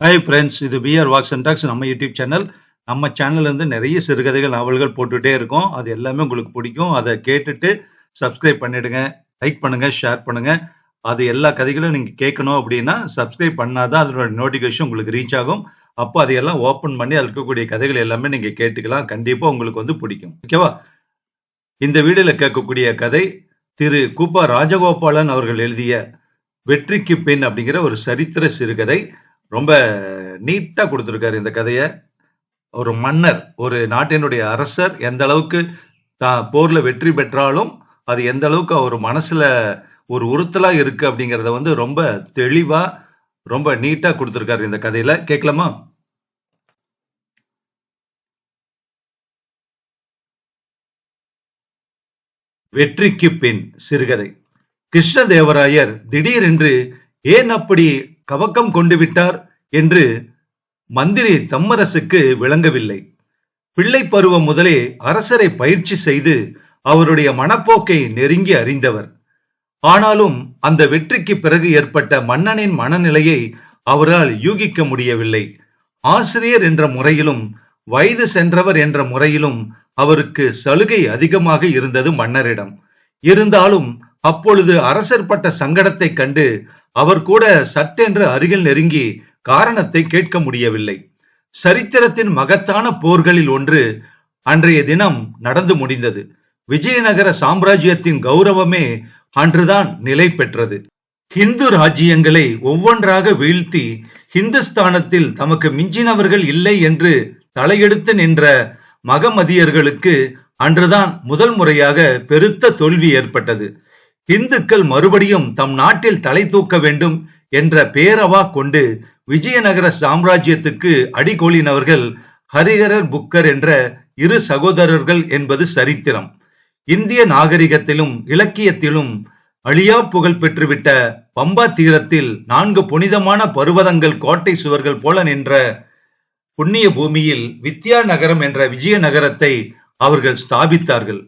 Hi friends இது PR walks and talks நம்ம YouTube channel நம்ம சேனல்லேருந்து நிறைய சிறுகதைகள் நாவல்கள் போட்டுகிட்டே இருக்கோம். அது எல்லாமே உங்களுக்கு பிடிக்கும். அதை கேட்டுட்டு சப்ஸ்கிரைப் பண்ணிடுங்க லைக் பண்ணுங்க ஷேர் பண்ணுங்க. அது எல்லா கதைகளும் நீங்கள் கேட்கணும் அப்படின்னா சப்ஸ்கிரைப் பண்ணாதான் அதனோட நோட்டிஃபிகேஷன் உங்களுக்கு ரீச் ஆகும். அப்போ அதையெல்லாம் ஓப்பன் பண்ணி அதில் இருக்கக்கூடிய கதைகள் எல்லாமே நீங்கள் கேட்டுக்கலாம். கண்டிப்பாக உங்களுக்கு வந்து பிடிக்கும். ஓகேவா இந்த வீடியோவில் கேட்கக்கூடிய கதை திரு கூப்பா ராஜகோபாலன் அவர்கள் எழுதிய வெற்றிக்கு பின் அப்படிங்கிற ஒரு சரித்திர சிறுகதை. ரொம்ப நீட்டா கொடுத்துருக்காரு இந்த கதையை. ஒரு மன்னர் ஒரு நாட்டினுடைய அரசர் எந்த அளவுக்கு தான் போர்ல வெற்றி பெற்றாலும் அது எந்த அளவுக்கு அவர் மனசுல ஒரு உறுத்தலா இருக்கு அப்படிங்கறத வந்து ரொம்ப தெளிவா ரொம்ப நீட்டா கொடுத்துருக்காரு இந்த கதையில. கேட்கலாமா? வெற்றிக்கு பின் சிறுகதை. கிருஷ்ணதேவராயர் திடீரென்று ஏன் அப்படி கவக்கம் கொண்டு விட்டார்? என்று மந்திரி தம்மரசுக்கு விளங்கவில்லை. பிள்ளை பருவம் முதலே அரசரை பயிற்சி செய்து அவருடைய மனப்போக்கை நெருங்கி அறிந்தவர். ஆனாலும் அந்த வெற்றிக்கு பிறகு ஏற்பட்ட மன்னனின் மனநிலையை அவரால் யூகிக்க முடியவில்லை. ஆசிரியர் என்ற முறையிலும் வயது சென்றவர் என்ற முறையிலும் அவருக்கு சலுகை அதிகமாக இருந்தது மன்னரிடம். இருந்தாலும் அப்பொழுது அரசர் பட்ட சங்கடத்தை கண்டு அவர் கூட சட்டென்று அருகில் நெருங்கி காரணத்தை கேட்க முடியவில்லை. சரித்திரத்தின் மகத்தான போர்களில் ஒன்று அன்றைய தினம் நடந்து முடிந்தது. விஜயநகர சாம்ராஜ்யத்தின் கௌரவமே அன்றுதான் நிலை பெற்றது. ஹிந்து ராஜ்யங்களை ஒவ்வொன்றாக வீழ்த்தி ஹிந்துஸ்தானத்தில் தமக்கு மிஞ்சினவர்கள் இல்லை என்று தலையெடுத்து நின்ற மகமதியர்களுக்கு அன்றுதான் முதல் முறையாக பெருத்த தோல்வி ஏற்பட்டது. இந்துக்கள் மறுபடியும் தம் நாட்டில் தலை தூக்க வேண்டும் என்ற பேரவா கொண்டு விஜயநகர சாம்ராஜ்யத்துக்கு அடிகோலினவர்கள் ஹரிஹரர் புக்கர் என்ற இரு சகோதரர்கள் என்பது சரித்திரம். இந்திய நாகரிகத்திலும் இலக்கியத்திலும் அழியா புகழ் பெற்றுவிட்ட பம்பா தீரத்தில் நான்கு புனிதமான பருவதங்கள் கோட்டை சுவர்கள் போல நின்ற புண்ணிய பூமியில் வித்யா நகரம் என்ற விஜய நகரத்தை அவர்கள் ஸ்தாபித்தார்கள்.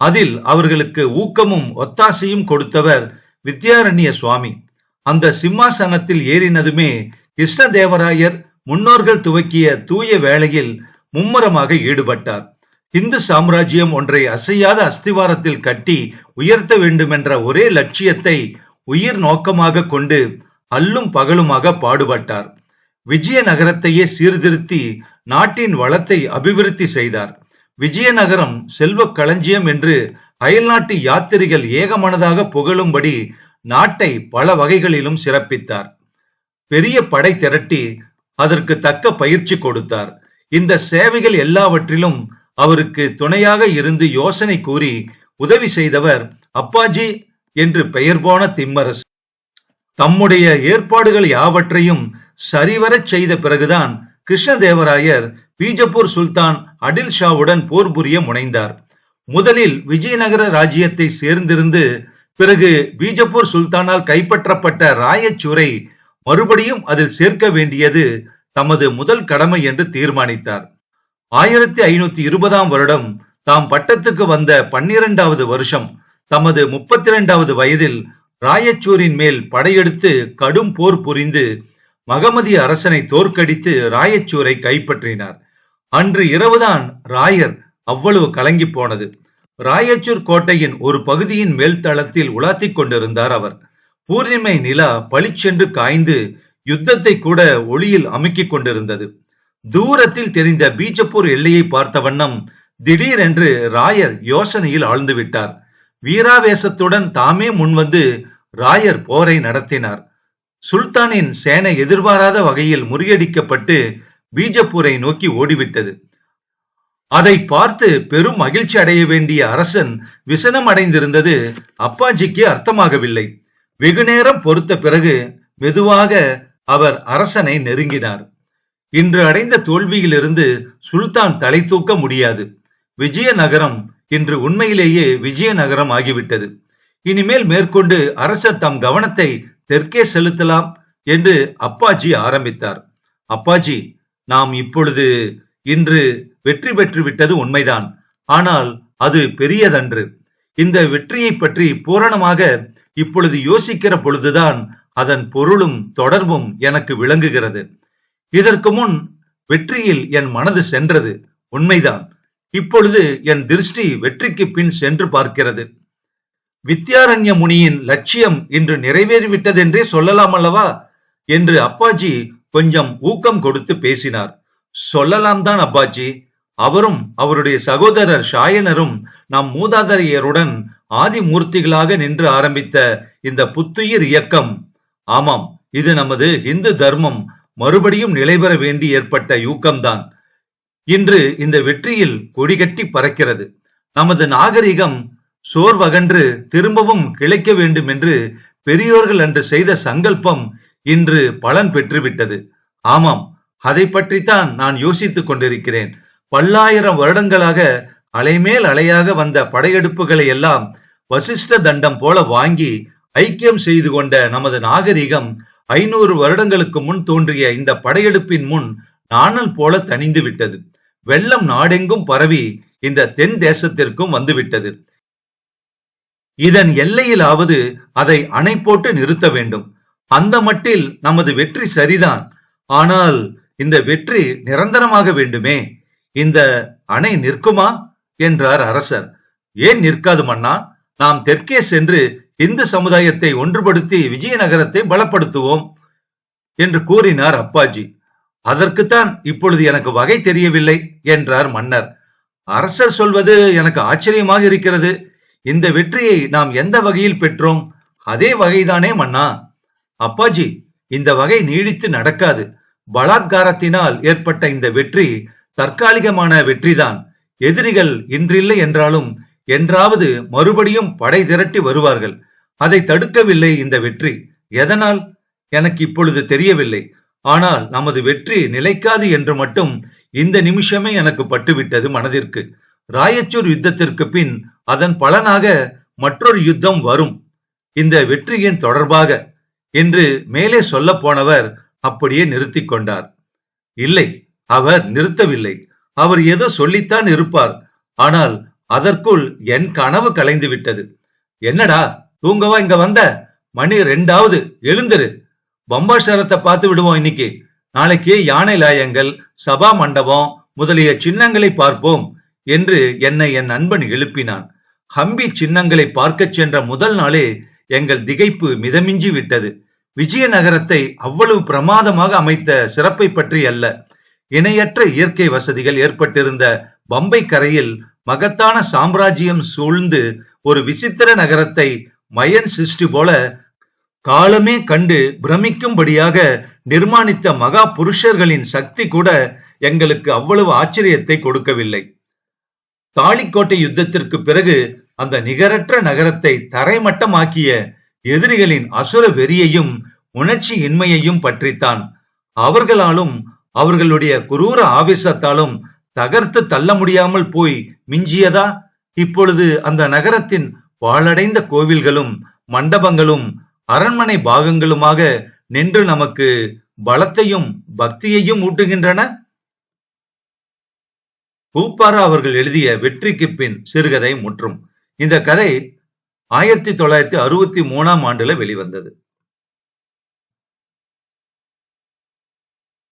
அதில் அவர்களுக்கு ஊக்கமும் ஒத்தாசையும் கொடுத்தவர் வித்யாரண்ய சுவாமி. அந்த சிம்மாசனத்தில் ஏறினதுமே கிருஷ்ணதேவராயர் முன்னோர்கள் துவக்கிய தூய வேளையில் மும்முரமாக ஈடுபட்டார். இந்து சாம்ராஜ்யம் ஒன்றை அசையாத அஸ்திவாரத்தில் கட்டி உயர்த்த வேண்டுமென்ற ஒரே லட்சியத்தை உயிர் நோக்கமாக கொண்டு அல்லும் பகலுமாக பாடுபட்டார். விஜயநகரத்தையே சீர்திருத்தி நாட்டின் வளத்தை அபிவிருத்தி செய்தார். விஜயநகரம் செல்வ களஞ்சியம் என்று அயல்நாட்டு யாத்திரிகள் ஏகமனதாக புகழும்படி நாட்டை பல வகைகளிலும் சிறப்பித்தார். பெரிய படை திரட்டி அதற்கு தக்க பயிற்சி கொடுத்தார். இந்த சேவைகள் எல்லாவற்றிலும் அவருக்கு துணையாக இருந்து யோசனை கூறி உதவி செய்தவர் அப்பாஜி என்று பெயர் போன திம்மரசு. தம்முடைய ஏற்பாடுகள் யாவற்றையும் சரிவரச் செய்த பிறகுதான் கிருஷ்ணதேவராயர் பீஜப்பூர் சுல்தான் அடில் ஷாவுடன் போர் புரிய முனைந்தார். முதலில் விஜயநகர ராஜ்யத்தை சேர்ந்திருந்து பிறகு பீஜப்பூர் சுல்தானால் கைப்பற்றப்பட்ட ராயச்சூரை மறுபடியும் அதில் சேர்க்க வேண்டியது தமது முதல் கடமை என்று தீர்மானித்தார். ஆயிரத்தி ஐநூத்தி இருபதாம் வருடம் தாம் பட்டத்துக்கு வந்த பன்னிரண்டாவது வருஷம் தமது முப்பத்தி இரண்டாவது வயதில் ராயச்சூரின் மேல் படையெடுத்து கடும் போர் புரிந்து மகமதி அரசனை தோற்கடித்து ராயச்சூரை கைப்பற்றினார். அன்று இரவுதான் ராயர் அவ்வளவு கலங்கி போனது. ராயச்சூர் கோட்டையின் ஒரு பகுதியின் மேல்தளத்தில் உலாத்திக் கொண்டிருந்தார் அவர். பூர்ணிமை நிலா பளிச்சென்று காய்ந்து யுத்தத்தை கூட ஒளியில் அமுக்கிக் கொண்டிருந்தது. தூரத்தில் தெரிந்த பீஜப்பூர் எல்லையை பார்த்த வண்ணம் திடீரென்று ராயர் யோசனையில் ஆழ்ந்து விட்டார் வீராவேசத்துடன் தாமே முன்வந்து ராயர் போரை நடத்தினார். சுல்தானின் சேனை எதிர்பாராத வகையில் முறியடிக்கப்பட்டு பீஜப்பூரை நோக்கி ஓடிவிட்டது. அதை பார்த்து பெரும் மகிழ்ச்சி அடைய வேண்டிய அரசன் விசனம் அடைந்திருந்தது அப்பாஜிக்கு அர்த்தமாகவில்லை. வெகு நேரம் பொறுத்த பிறகு மெதுவாக அவர் அரசனை நெருங்கினார். இன்று அடைந்த தோல்வியிலிருந்து சுல்தான் தலை தூக்க முடியாது. விஜயநகரம் இன்று உண்மையிலேயே விஜயநகரம் ஆகிவிட்டது. இனிமேல் மேற்கொண்டு அரசர் தம் கவனத்தை தெற்கே செலுத்தலாம் என்று அப்பாஜி ஆரம்பித்தார். அப்பாஜி நாம் இப்பொழுது இன்று வெற்றி பெற்று விட்டது உண்மைதான். ஆனால் அது பெரியதன்று. இந்த வெற்றியை பற்றி பூரணமாக இப்பொழுது யோசிக்கிற பொழுதுதான் அதன் பொருளும் தொடர்பும் எனக்கு விளங்குகிறது. இதற்கு முன் வெற்றியில் என் மனது சென்றது. உண்மைதான். இப்பொழுது என் திருஷ்டி வெற்றிக்கு பின் சென்று பார்க்கிறது. வித்யாரண்ய முனியின் லட்சியம் இன்று நிறைவேறிவிட்டதென்றே சொல்லலாம் அல்லவா? என்று அப்பாஜி கொஞ்சம் ஊக்கம் கொடுத்து பேசினார். சொல்லலாம் தான் அப்பாஜி. அவரும் அவருடைய சகோதரர் ஷாயனரும் நம் மூதாதையருடன் ஆதிமூர்த்திகளாக நின்று ஆரம்பித்த இந்த புத்துயிர் இயக்கம். ஆமாம் இது நமது இந்து தர்மம். மறுபடியும் நிலைபெற வேண்டி ஏற்பட்ட யூக்கம்தான். இன்று இந்த வெற்றியில் கொடிகட்டி பறக்கிறது. நமது நாகரிகம் சோர்வகன்று திரும்பவும் கிளைக்க வேண்டும் என்று பெரியோர்கள் அன்று செய்த சங்கல்பம் இன்று பலன் பெற்றுவிட்டது. ஆமாம் அதை பற்றித்தான் நான் யோசித்துக் கொண்டிருக்கிறேன். பல்லாயிரம் வருடங்களாக அலைமேல் அலையாக வந்த படையெடுப்புகளை எல்லாம் வசிஷ்ட தண்டம் போல வாங்கி ஐக்கியம் செய்து கொண்ட நமது நாகரிகம் ஐநூறு வருடங்களுக்கு முன் தோன்றிய இந்த படையெடுப்பின் முன் நாணல் போல தணிந்து விட்டது. வெள்ளம் நாடெங்கும் பரவி இந்த தென் தேசத்திற்கும் வந்துவிட்டது. இதன் எல்லையிலாவது அதை அணை போட்டு நிறுத்த வேண்டும். அந்த மட்டில் நமது வெற்றி சரிதான். ஆனால் இந்த வெற்றி நிரந்தரமாக வேண்டுமே? இந்த அணை நிற்குமா? என்றார் அரசர். ஏன் நிற்காது மன்னா? நாம் தெற்கே சென்று இந்து சமுதாயத்தை ஒன்றுபடுத்தி விஜயநகரத்தை பலப்படுத்துவோம் என்று கூறினார் அப்பாஜி. அதற்குத்தான் இப்பொழுது எனக்கு வகை தெரியவில்லை என்றார் மன்னர். அரசர் சொல்வது எனக்கு ஆச்சரியமாக இருக்கிறது. இந்த வெற்றியை நாம் எந்த வகையில் பெற்றோம்? அதே வகைதானே மன்னா? அப்பாஜி இந்த வகை நீடித்து நடக்காது. பலாத்காரத்தினால் ஏற்பட்ட இந்த வெற்றி தற்காலிகமான வெற்றிதான். எதிரிகள் இன்றில்லை என்றாலும் என்றாவது மறுபடியும் படை திரட்டி வருவார்கள். அதை தடுக்கவில்லை இந்த வெற்றி. எதனால்? எனக்கு இப்பொழுது தெரியவில்லை. ஆனால் நமது வெற்றி நிலைக்காது என்று மட்டும் இந்த நிமிஷமே எனக்கு பட்டுவிட்டது மனதிற்கு. ராயச்சூர் யுத்தத்திற்கு பின் அதன் பலனாக மற்றொரு யுத்தம் வரும். இந்த வெற்றியின் தொடர்பாக என்று மேலே சொல்ல போனவர் அப்படியே நிறுத்தி கொண்டார். இல்லை. அவர் நிறுத்தவில்லை. அவர் ஏதோ சொல்லித்தான் இருப்பார். ஆனால் அதற்குள் என் கனவு கலைந்து விட்டது என்னடா தூங்கவா இங்க வந்த? மணி ரெண்டாவது எழுந்துரு. பம்பாஷரத்தை பார்த்து விடுவோம் இன்னைக்கு. நாளைக்கு யானை லாயங்கள் சபா மண்டபம் முதலிய சின்னங்களை பார்ப்போம் என்று என்னை என் நண்பன் எழுப்பினான். ஹம்பி சின்னங்களை பார்க்கச் சென்ற முதல் நாளே எங்கள் திகைப்பு மிதமிஞ்சி விட்டது. விஜயநகரத்தை அவ்வளவு பிரமாதமாக அமைத்த சிறப்பை பற்றி அல்ல. இணையற்ற இயற்கை வசதிகள் ஏற்பட்டிருந்த பம்பை கரையில் மகத்தான சாம்ராஜ்யம் சூழ்ந்து ஒரு விசித்திர நகரத்தை மயன் சிருஷ்டி போல காலமே கண்டு பிரமிக்கும்படியாக நிர்மாணித்த மகா புருஷர்களின் சக்தி கூட எங்களுக்கு அவ்வளவு ஆச்சரியத்தை கொடுக்கவில்லை. தாலிக்கோட்டை யுத்தத்திற்கு பிறகு அந்த நிகரற்ற நகரத்தை தரைமட்டமாக்கிய எதிரிகளின் அசுர வெறியையும் உணர்ச்சி இன்மையையும் பற்றித்தான் அவர்களாலும் அவர்களுடைய குரூர ஆவேசத்தாலும் தகர்த்து தள்ள முடியாமல் போய் மிஞ்சியதா? இப்பொழுது அந்த நகரத்தின் பாழடைந்த கோவில்களும் மண்டபங்களும் அரண்மனை பாகங்களுமாக நின்று நமக்கு பலத்தையும் பக்தியையும் ஊட்டுகின்றன? பூப்பாரா அவர்கள் எழுதிய வெற்றிக்கு பின் சிறுகதை முற்றும். இந்த கதை ஆயிரத்தி தொள்ளாயிரத்தி அறுபத்தி மூணாம் ஆண்டுல வெளிவந்தது.